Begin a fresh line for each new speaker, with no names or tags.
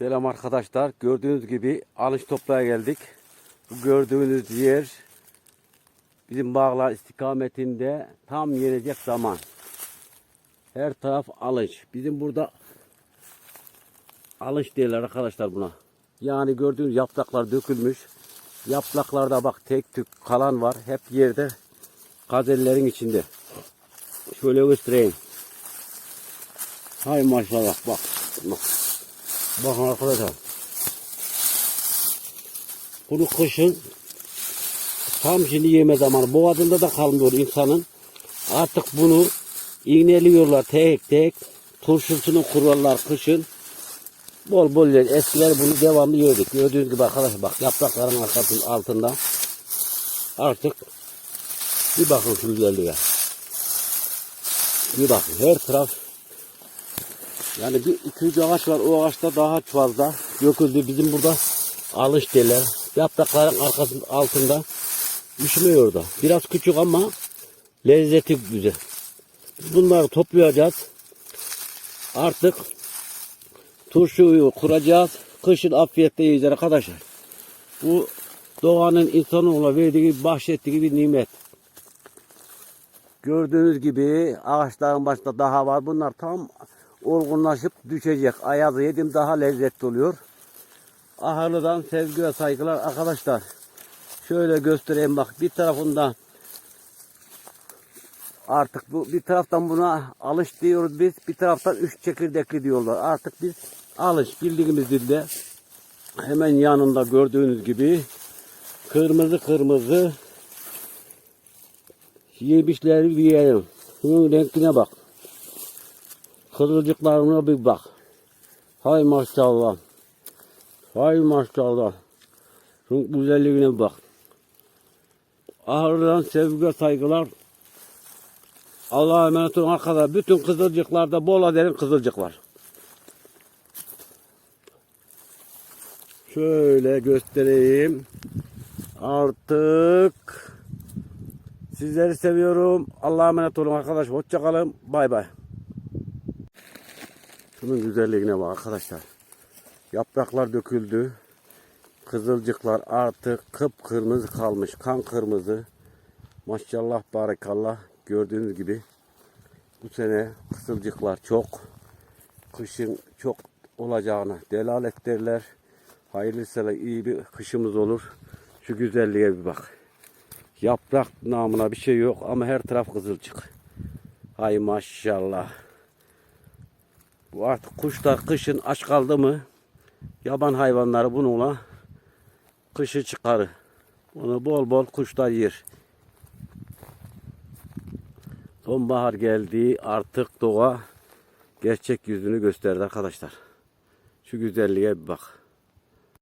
Selam arkadaşlar. Gördüğünüz gibi alış toplaya geldik. Bu gördüğünüz yer bizim bağlar istikametinde tam yenecek zaman. Her taraf alış. Bizim burada alış derler arkadaşlar buna. Yani gördüğünüz yapraklar dökülmüş. Yapraklarda bak tek tük kalan var. Hep yerde gazellerin içinde. Şöyle göstereyim. Hay maşallah bak. bak. Bakın arkadaşlar. Bunu kışın tam şimdi yeme zamanı. Boğazında da kalmıyor insanın. Artık bunu iğneliyorlar tek tek. Turşusunu kurarlar kışın. Bol bol yer. Eskiler bunu devamlı yiyorduk. Gördüğünüz gibi arkadaşlar bak yaprakların altında. Artık bir bakın şu güzelliğe. Bir bakın her taraf yani bir iki üç ağaç var. O ağaçta daha fazla döküldü. Bizim burada alış derler. Yaprakların arkasının altında üşümüyor da. Biraz küçük ama lezzeti güzel. Bunları toplayacağız. Artık turşuyu kuracağız. Kışın afiyetle yiyeceğiz arkadaşlar. Bu doğanın insanoğluna verdiği, bahşettiği bir nimet. Gördüğünüz gibi ağaçların başında daha var. Bunlar tam olgunlaşıp düşecek. Ayazı yedim daha lezzetli oluyor. Ahırlı'dan sevgi ve saygılar arkadaşlar. Şöyle göstereyim bak bir tarafında artık bu bir taraftan buna alış diyoruz biz. Bir taraftan üç çekirdekli diyorlar. Artık biz alış bildiğimiz dilde hemen yanında gördüğünüz gibi kırmızı kırmızı yemişleri yiyelim. Şunun renkine bak. Kızılcıklarına bir bak. Hay maşallah. Hay maşallah. Şunun güzelliğine bak. Ahırdan sevgi saygılar. Allah'a emanet olun arkadaşlar. Bütün kızılcıklarda bol aderin kızılcık var. Şöyle göstereyim. Artık sizleri seviyorum. Allah'a emanet olun arkadaş. Hoşça kalın. Bay bay. Şunun güzelliğine bak arkadaşlar. Yapraklar döküldü. Kızılcıklar artık kıpkırmızı kalmış. Kan kırmızı. Maşallah barakallah. Gördüğünüz gibi bu sene kızılcıklar çok. Kışın çok olacağına delalet derler. Hayırlısıyla iyi bir kışımız olur. Şu güzelliğe bir bak. Yaprak namına bir şey yok ama her taraf kızılcık. Hay maşallah. Bu artık kuşlar kışın aç kaldı mı yaban hayvanları bununla kışı çıkarır. Onu bol bol kuşlar yer. Sonbahar geldi artık doğa gerçek yüzünü gösterdi arkadaşlar. Şu güzelliğe bir bak.